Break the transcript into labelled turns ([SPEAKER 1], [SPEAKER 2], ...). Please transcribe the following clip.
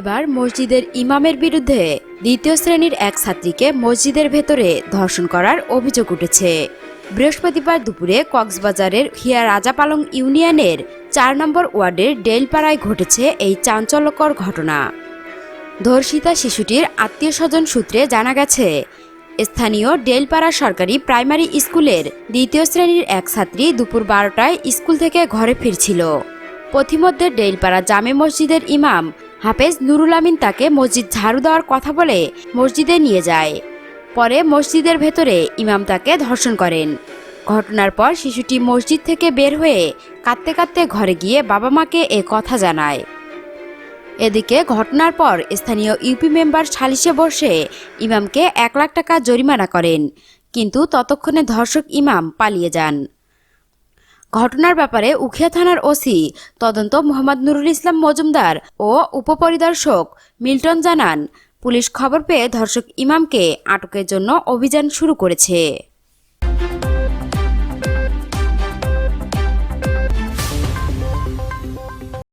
[SPEAKER 1] এবার মসজিদের ইমামের বিরুদ্ধে দ্বিতীয় শ্রেণির এক ছাত্রীকে মসজিদের ভেতরে ধর্ষণ করার অভিযোগ উঠেছে। বৃহস্পতিবার দুপুরে কক্সবাজারের হিয়া রাজাপালং ইউনিয়নের চার নম্বর ওয়ার্ডের ডেলপাড়ায় ঘটেছে এই চাঞ্চল্যকর ঘটনা। ধর্ষিতা শিশুটির আত্মীয় স্বজন সূত্রে জানা গেছে, স্থানীয় ডেলপাড়া সরকারি প্রাইমারি স্কুলের দ্বিতীয় শ্রেণির এক ছাত্রী দুপুর বারোটায় স্কুল থেকে ঘরে ফিরছিল। পথিমধ্যে ডেইলপাড়া জামে মসজিদের ইমাম হাফেজ নুরুল আমিন তাকে মসজিদ ঝাড়ু দেওয়ার কথা বলে মসজিদে নিয়ে যায়। পরে মসজিদের ভেতরে ইমাম তাকে ধর্ষণ করেন। ঘটনার পর শিশুটি মসজিদ থেকে বের হয়ে কাঁদতে কাঁদতে ঘরে গিয়ে বাবা মাকে এ কথা জানায়। এদিকে ঘটনার পর স্থানীয় ইউপি মেম্বার সালিশে বসে ইমামকে এক লাখ টাকা জরিমানা করেন, কিন্তু ততক্ষণে ধর্ষক ইমাম পালিয়ে যান। ঘটনার ব্যাপারে উখিয়া থানার ওসি তদন্ত মোহাম্মদ নুরুল ইসলাম মজুমদার ও উপপরিদর্শক মিল্টন জানান, পুলিশ খবর পেয়ে ধর্ষক ইমামকে আটকের জন্য অভিযান শুরু করেছে।